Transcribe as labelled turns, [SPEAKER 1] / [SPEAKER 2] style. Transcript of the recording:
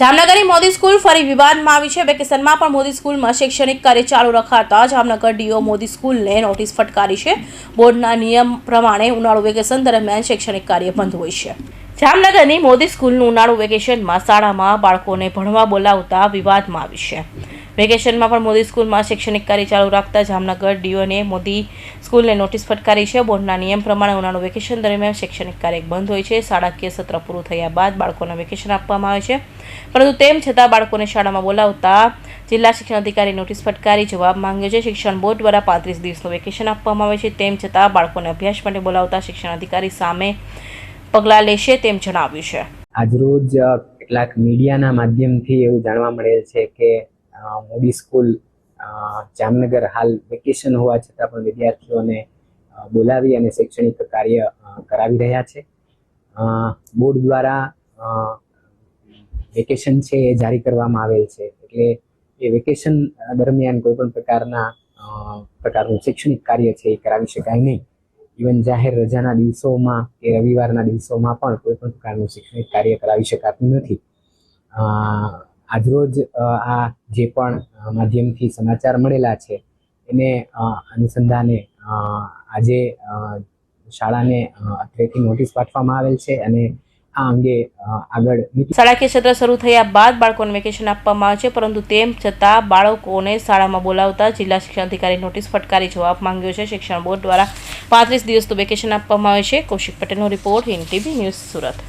[SPEAKER 1] જામનગરની મોદી સ્કૂલ ફરી વિવાદમાં આવી છે. વેકેશનમાં પણ મોદી સ્કૂલમાં શૈક્ષણિક કાર્ય ચાલુ રખાતા જામનગર ડીઓ મોદી સ્કૂલને નોટિસ ફટકારી છે. બોર્ડના નિયમ પ્રમાણે ઉનાળુ વેકેશન દરમિયાન શૈક્ષણિક કાર્ય બંધ હોય છે. જામનગરની મોદી સ્કૂલનું ઉનાળુ વેકેશનમાં શાળામાં બાળકોને ભણવા બોલાવતા વિવાદમાં આવી છે. વેકેશનમાં પણ મોદી સ્કૂલમાં શૈક્ષણિક કાર્ય ચાલુ રાખતા જામનગર ડીઓને મોદી સ્કૂલને નોટિસ ફટકારી છે. બોર્ડના નિયમ પ્રમાણે ઉનાળુ વેકેશન દરમિયાન શૈક્ષણિક કાર્ય બંધ હોય છે. શાળાકીય સત્ર પૂરું થયા બાદ બાળકોને વેકેશન આપવામાં આવે છે. પરંતુ તેમ છતાં બાળકોને શાળામાં બોલાવતા જિલ્લા શિક્ષણ અધિકારી નોટિસ ફટકારી જવાબ માંગ્યો છે. શિક્ષણ બોર્ડ દ્વારા પાંત્રીસ દિવસનું વેકેશન આપવામાં આવે છે. તેમ છતાં બાળકોને અભ્યાસ માટે બોલાવતા શિક્ષણ અધિકારી સામે પગલાં લેશે તેમ જણાવ્યું છે.
[SPEAKER 2] આજરોજ કેટલાક મીડિયાના માધ્યમથી એવું જાણવા મળેલ છે કે મોદી સ્કૂલ જામનગર હાલ વેકેશન હોવા છતાં પણ વિદ્યાર્થીઓને બોલાવી અને શૈક્ષણિક કાર્ય કરાવી રહ્યા છે. બોર્ડ દ્વારા વેકેશન છે એ જારી કરવામાં આવેલ છે. એટલે એ વેકેશન દરમિયાન કોઈ પણ પ્રકારના પ્રકારનું શૈક્ષણિક કાર્ય છે એ કરાવી શકાય નહીં. ઇવન જાહેર રજાના દિવસોમાં કે રવિવારના દિવસોમાં પણ કોઈ પણ પ્રકારનું શૈક્ષણિક કાર્ય કરાવી શકાતું નથી. આજરોજ આ જે પણ માધ્યમથી સમાચાર મળેલા છે, એને અનુસંધાને આજે શાળાને અત્રેથી નોટિસ પાઠવવામાં આવેલ છે અને આ અંગે આગળ
[SPEAKER 1] શાળાકીય સત્ર શરૂ થયા બાદ બાળકોને વેકેશન આપવામાં આવે છે, પરંતુ તેમ છતાં બાળકોને શાળામાં બોલાવતા જિલ્લા શિક્ષણ અધિકારી નોટિસ ફટકારી જવાબ માંગ્યો છે. શિક્ષણ બોર્ડ દ્વારા પાંત્રીસ દિવસનું વેકેશન આપવામાં આવે છે. કૌશિક પટેલનો રિપોર્ટ ઇન ન્યૂઝ સુરત.